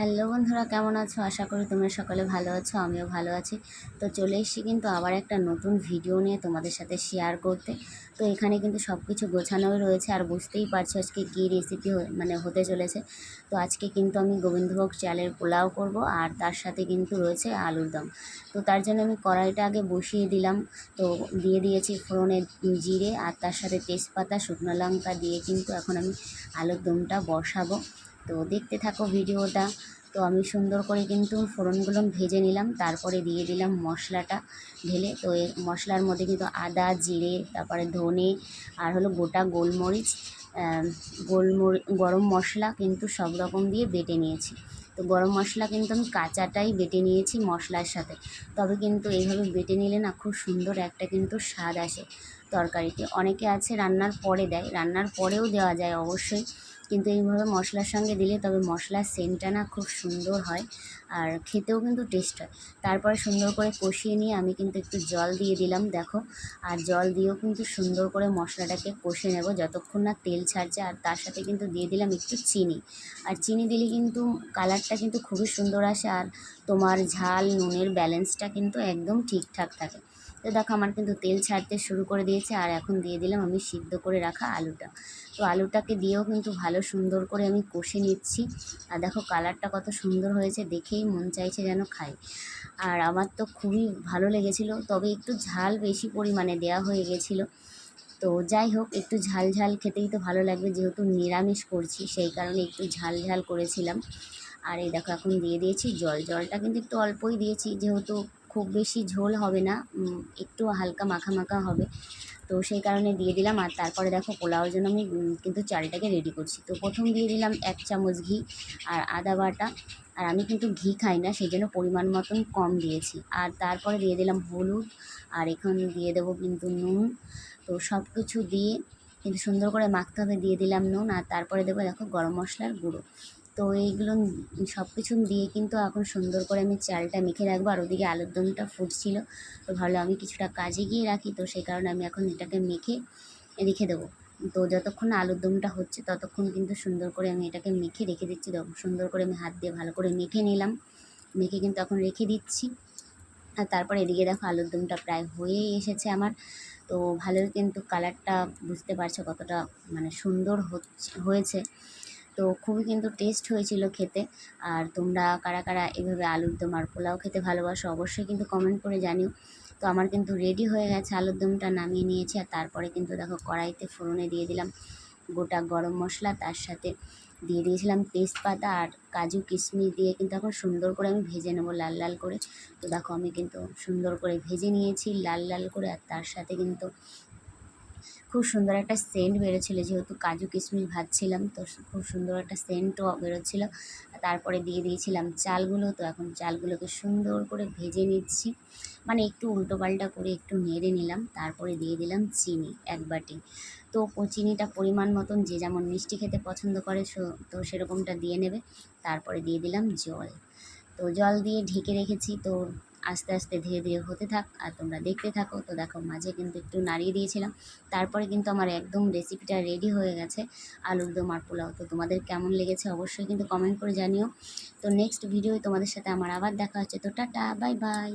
Hello বন্ধুরা, কেমন আছো? আশা করি তোমরা সকলে ভালো আছো, আমিও ভালো আছি। তো চলে এসেছি কিন্তু আবার একটা নতুন ভিডিও নিয়ে তোমাদের সাথে শেয়ার করতে। তো এখানে কিন্তু সব কিছু গোছানোই রয়েছে আর বুঝতেই পারছ আজকে কী রেসিপি মানে হতে চলেছে। তো আজকে কিন্তু আমি গোবিন্দভোগ চালের পোলাও করব আর তার সাথে কিন্তু রয়েছে আলুর দম। তো তার জন্য আমি কড়াইটা আগে বসিয়ে দিলাম। তো দিয়ে দিয়েছি ফোড়নে জিরে আর তার সাথে তেজপাতা, শুকনো লঙ্কা দিয়ে কিন্তু এখন আমি আলুর দমটা বসাবো। তো দেখতে থাকো ভিডিওটা। তো আমি সুন্দর করে কিন্তু ফোড়নগুলো ভেজে নিলাম, তারপরে দিয়ে দিলাম মশলাটা ঢেলে। তো এই মশলার মধ্যে কিন্তু আদা, জিরে, তারপরে ধনে আর হলো গোটা গোলমরিচ গোলমরি, গরম মশলা কিন্তু সব রকম দিয়ে বেটে নিয়েছি। তো গরম মশলা কিন্তু আমি কাঁচাটাই বেটে নিয়েছি মশলার সাথে। তবে কিন্তু এইভাবে বেটে নিলে না খুব সুন্দর একটা কিন্তু স্বাদ আসে তরকারিতে। অনেকে আছে রান্নার পরে দেয়, রান্নার পরেও দেওয়া যায় অবশ্যই। কিন্তু এইভাবে মশলার সঙ্গে দিলে তবে মশলার সেন্টটা না খুব সুন্দর হয় আর খেতেও কিন্তু টেস্ট হয়। তারপরে সুন্দর করে কষিয়ে নিয়ে আমি কিন্তু একটু জল দিয়ে দিলাম, দেখো। আর জল দিয়েও কিন্তু সুন্দর করে মশলাটাকে কষে নেব, যতক্ষণ না তেল ছাড়ছে। আর তার সাথে কিন্তু দিয়ে দিলাম একটু চিনি। আর চিনি দিলে কিন্তু কালারটা কিন্তু খুবই সুন্দর আসে আর তোমার ঝাল, নুনের ব্যালেন্সটা কিন্তু একদম ঠিকঠাক থাকে। তো দেখো আমার কিন্তু তেল ছাড়তে শুরু করে দিয়েছে, আর এখন দিয়ে দিলাম আমি সিদ্ধ করে রাখা আলুটা। তো আলুটাকে দিয়েও কিন্তু ভালো সুন্দর করে আমি কষে নিচ্ছি। আর দেখো কালারটা কত সুন্দর হয়েছে, দেখেই মন চাইছে যেন খাই। আর আমার তো খুবই ভালো লেগেছিলো, তবে একটু ঝাল বেশি পরিমাণে দেওয়া হয়ে গেছিল। তো যাই হোক, একটু ঝাল ঝাল খেতেই তো ভালো লাগবে, যেহেতু নিরামিষ করছি, সেই কারণে একটু ঝাল ঝাল করেছিলাম। আর এই দেখো এখন দিয়ে দিয়েছি, জল। জলটা কিন্তু একটু অল্পই দিয়েছি, যেহেতু খুব বেশি ঝোল হবে না একটু হালকা মাখা মাখা হবে। তো সেই কারণে দিয়ে দিলাম, আর তারপরে দেখো পোলাওর জন্য আমি কিন্তু চালটাকে রেডি করছি। তো প্রথম দিয়ে দিলাম এক চামচ ঘি আর আদা বাটা, আর আমি কিন্তু ঘি খাই না সেই জন্য পরিমাণ মতন কম দিয়েছি। আর তারপরে দিয়ে দিলাম হলুদ, আর এখানে দিয়ে দেবো কিন্তু নুন। তো সব কিছু দিয়ে কিন্তু সুন্দর করে মাখতে হবে, দিয়ে দিলাম নুন, আর তারপরে দেবো দেখো গরম মশলার গুঁড়ো। তো এইগুলো সব কিছু দিয়ে কিন্তু এখন সুন্দর করে আমি চালটা মেখে রাখব। আর ওদিকে আলুর দমটা ফুটছিল, তো ভালো আমি কিছুটা কাজে গিয়ে রাখি, তো সেই কারণে আমি এখন এটাকে মেখে রেখে দেবো। তো যতক্ষণ আলুর দমটা হচ্ছে ততক্ষণ কিন্তু সুন্দর করে আমি এটাকে মেখে রেখে দিচ্ছি। তখন সুন্দর করে আমি হাত দিয়ে ভালো করে মেখে নিলাম। মেখে কিন্তু এখন রেখে দিচ্ছি। আর তারপর এদিকে দেখো আলুর দমটা প্রায় হয়েই এসেছে আমার। তো ভালোই কিন্তু কালারটা বুঝতে পারছ কতটা মানে সুন্দর হচ্ছে, হয়েছে। তো খুবই কিন্তু টেস্ট হয়েছিল খেতে। আর তোমরা কারা কারা এভাবে আলুর দম আর পোলাও খেতে ভালোবাসো অবশ্যই কিন্তু কমেন্ট করে জানিও। তো আমার কিন্তু রেডি হয়ে গেছে আলুর দমটা নামিয়ে নিয়েছি আর তারপরে কিন্তু দেখো কড়াইতে ফোড়নে দিয়ে দিলাম গোটা গরম মশলা, তার সাথে দিয়ে দিয়েছিলাম তেজপাতা আর কাজু কিশমিশ দিয়ে কিন্তু এখন সুন্দর করে আমি ভেজে নেব লাল লাল করে। তো দেখো আমি কিন্তু সুন্দর করে ভেজে নিয়েছি লাল লাল করে আর তার সাথে কিন্তু খুব সুন্দর একটা সেন্ট বেরোছিলো যেহেতু কাজু কিশমিশ ভাজছিলাম, তো খুব সুন্দর একটা সেন্টও বেরোচ্ছিলো। তারপরে দিয়ে দিয়েছিলাম চালগুলো, তো এখন চালগুলোকে সুন্দর করে ভেজে নিচ্ছি। মানে একটু উল্টো পাল্টা করে একটু নেড়ে নিলাম, তারপরে দিয়ে দিলাম চিনি এক বাটি। তো চিনিটা পরিমাণ মতন যে যেমন মিষ্টি খেতে পছন্দ করে তো সেরকমটা দিয়ে নেবে। তারপরে দিয়ে দিলাম জল। তো জল দিয়ে ঢেকে রেখেছি, তো আস্তে আস্তে ধীরে ধীরে হতে থাক আর তোমরা দেখতে থাকো। তো দেখো, মাঝে কিন্তু একটু নাড়িয়ে দিয়েছিলাম। তারপরে কিন্তু আমার একদম রেসিপিটা রেডি হয়ে গেছে। আলুর দম আর পোলাও। তো তোমাদের কেমন লেগেছে অবশ্যই কিন্তু কমেন্ট করে জানিও। তো নেক্সট ভিডিও তোমাদের সাথে আমার আবার দেখা হচ্ছে। তো টাটা বাই বাই